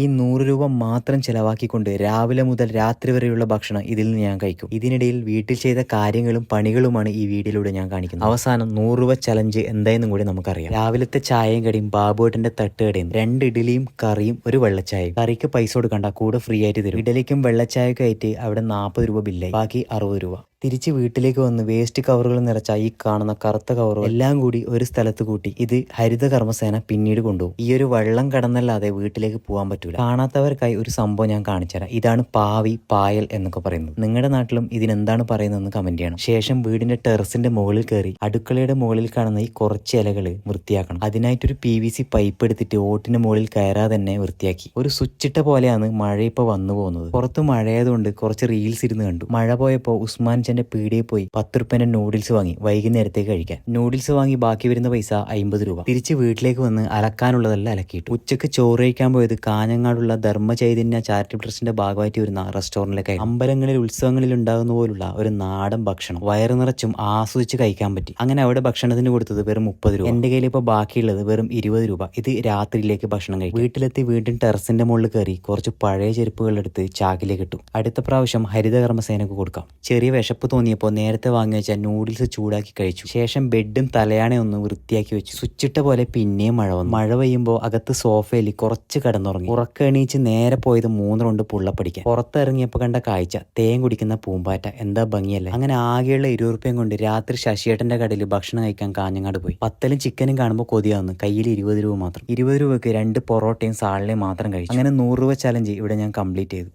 ഈ നൂറ് രൂപ മാത്രം ചെലവാക്കിക്കൊണ്ട് രാവിലെ മുതൽ രാത്രി വരെയുള്ള ഭക്ഷണം ഇതിൽ നിന്ന് ഞാൻ കഴിക്കും. ഇതിനിടയിൽ വീട്ടിൽ ചെയ്ത കാര്യങ്ങളും പണികളുമാണ് ഈ വീഡിയോയിലൂടെ ഞാൻ കാണിക്കുന്നത്. അവസാനം നൂറ് രൂപ ചലഞ്ച് എന്തായെന്നും കൂടി നമുക്കറിയാം. രാവിലത്തെ ചായയും കടിയും ബാബുവേട്ടന്റെ തട്ടുകടയും രണ്ട് ഇഡലിയും കറിയും ഒരു വെള്ളച്ചായയും. കറിക്ക് പൈസ കൊടുക്കണ്ട കൂടെ ഫ്രീ ആയിട്ട് തരും. ഇഡലിക്കും വെള്ളച്ചായക്കും ആയിട്ട് അവിടെ നാൽപ്പത് രൂപ ബില്ലായി ബാക്കി അറുപത് രൂപ. തിരിച്ച് വീട്ടിലേക്ക് വന്ന് വേസ്റ്റ് കവറുകൾ നിറച്ച ഈ കാണുന്ന കറുത്ത കവറുകൾ എല്ലാം കൂടി ഒരു സ്ഥലത്ത് കൂട്ടി ഇത് ഹരിത കർമ്മസേന പിന്നീട് കൊണ്ടുപോകും. ഈ ഒരു വെള്ളം കടന്നല്ലാതെ വീട്ടിലേക്ക് പോകാൻ പറ്റൂല. കാണാത്തവർക്കായി ഒരു സംഭവം ഞാൻ കാണിച്ചുതരാം. ഇതാണ് പാവി പായൽ എന്നൊക്കെ പറയുന്നത്. നിങ്ങളുടെ നാട്ടിലും ഇതിനെന്താണ് പറയുന്നതെന്ന് കമന്റ് ചെയ്യണം. ശേഷം വീടിന്റെ ടെറസിന്റെ മുകളിൽ കയറി അടുക്കളയുടെ മുകളിൽ കാണുന്ന ഈ കുറച്ച് ഇലകൾ വൃത്തിയാക്കണം. അതിനായിട്ടൊരു പി വി സി പൈപ്പ് എടുത്തിട്ട് ഓട്ടിന്റെ മുകളിൽ കയറാതെ തന്നെ വൃത്തിയാക്കി. ഒരു സ്വിച്ചിട്ട പോലെയാണ് മഴ ഇപ്പൊ വന്നു പോകുന്നത്. പുറത്ത് മഴയായതുകൊണ്ട് കുറച്ച് റീൽസ് ഇരുന്ന് കണ്ടു. മഴ പോയപ്പോ ഉസ്മാൻ ചന്റെ പീടിയെ പോയി പത്ത് റുപ്യന്റെ നൂഡിൽസ് വാങ്ങി വൈകുന്നേരത്തേക്ക് കഴിക്കാൻ. നൂഡിൽസ് വാങ്ങി ബാക്കി വരുന്ന പൈസ അമ്പത് രൂപ. തിരിച്ച് വീട്ടിലേക്ക് വന്ന് അലക്കാനുള്ളതെല്ലാം അലക്കിയിട്ടു. ഉച്ചയ്ക്ക് ചോറ് കഴിക്കാൻ പോയത് കാഞ്ഞങ്ങാടുള്ള ധർമ്മ ചൈതന്യ ചാരിറ്റബിൾ ട്രസ്റ്റിന്റെ ഭാഗമായിട്ട് വരുന്ന റെസ്റ്റോറന്റിലേക്ക് അമ്പലങ്ങളിൽ ഉത്സവങ്ങളിൽ ഉണ്ടാകുന്ന പോലുള്ള ഒരു നാടൻ ഭക്ഷണം. വയറു നിറച്ചും ആസ്വദിച്ച് കഴിക്കാൻ പറ്റി. അങ്ങനെ അവിടെ ഭക്ഷണത്തിന് കൊടുത്തത് വെറും മുപ്പത് രൂപ. എന്റെ കയ്യിൽ ഇപ്പോൾ ബാക്കിയുള്ളത് വെറും ഇരുപത് രൂപ. ഇത് രാത്രിയിലേക്ക് ഭക്ഷണം കഴിക്കും. വീട്ടിലെത്തി വീണ്ടും ടെറസിന്റെ മുകളിൽ കയറി കുറച്ച് പഴയ ചെരുപ്പുകൾ എടുത്ത് ചാക്കിലേക്ക് ഇട്ടു. അടുത്ത പ്രാവശ്യം ഹരിത കർമ്മസേനക്ക് കൊടുക്കാം. ചെറിയ വിശപ്പ് തോന്നിയപ്പോൾ നേരത്തെ വാങ്ങി വെച്ച നൂഡിൽസ് ചൂടാക്കി കഴിച്ചു. ശേഷം ബെഡും തലയാണെ ഒന്ന് വൃത്തിയാക്കി വെച്ചു. സ്വിച്ചിട്ട പോലെ പിന്നെയും മഴ വന്നു. മഴ പെയ്യുമ്പോൾ അകത്ത് സോഫയിൽ കുറച്ച് കിടന്നുറങ്ങി. ഉറക്കെണീച്ച് നേരെ പോയത് മൂന്ന് റൗണ്ട് പുള്ളപ്പടിക്കാൻ പുറത്തിറങ്ങിയപ്പോൾ കണ്ട കാഴ്ച. തേൻ കുടിക്കുന്ന പൂമ്പാറ്റ. എന്താ ഭംഗിയല്ലേ? അങ്ങനെ ആകെയുള്ള ഇരുപത് റുപ്യം കൊണ്ട് രാത്രി ശശിയേട്ടന്റെ കടയിൽ ഭക്ഷണം കഴിക്കാൻ കാഞ്ഞങ്ങാട് പോയി. പത്തലും ചിക്കനും കാണുമ്പോൾ കൊതിയാവുന്നു. കയ്യിൽ ഇരുപത് രൂപ മാത്രം. ഇരുപത് രൂപയ്ക്ക് രണ്ട് പൊറോട്ടയും സാളിനെയും മാത്രം കഴിച്ചു. അങ്ങനെ നൂറ് രൂപ ചലഞ്ച് ഇവിടെ ഞാൻ കംപ്ലീറ്റ് ചെയ്തു.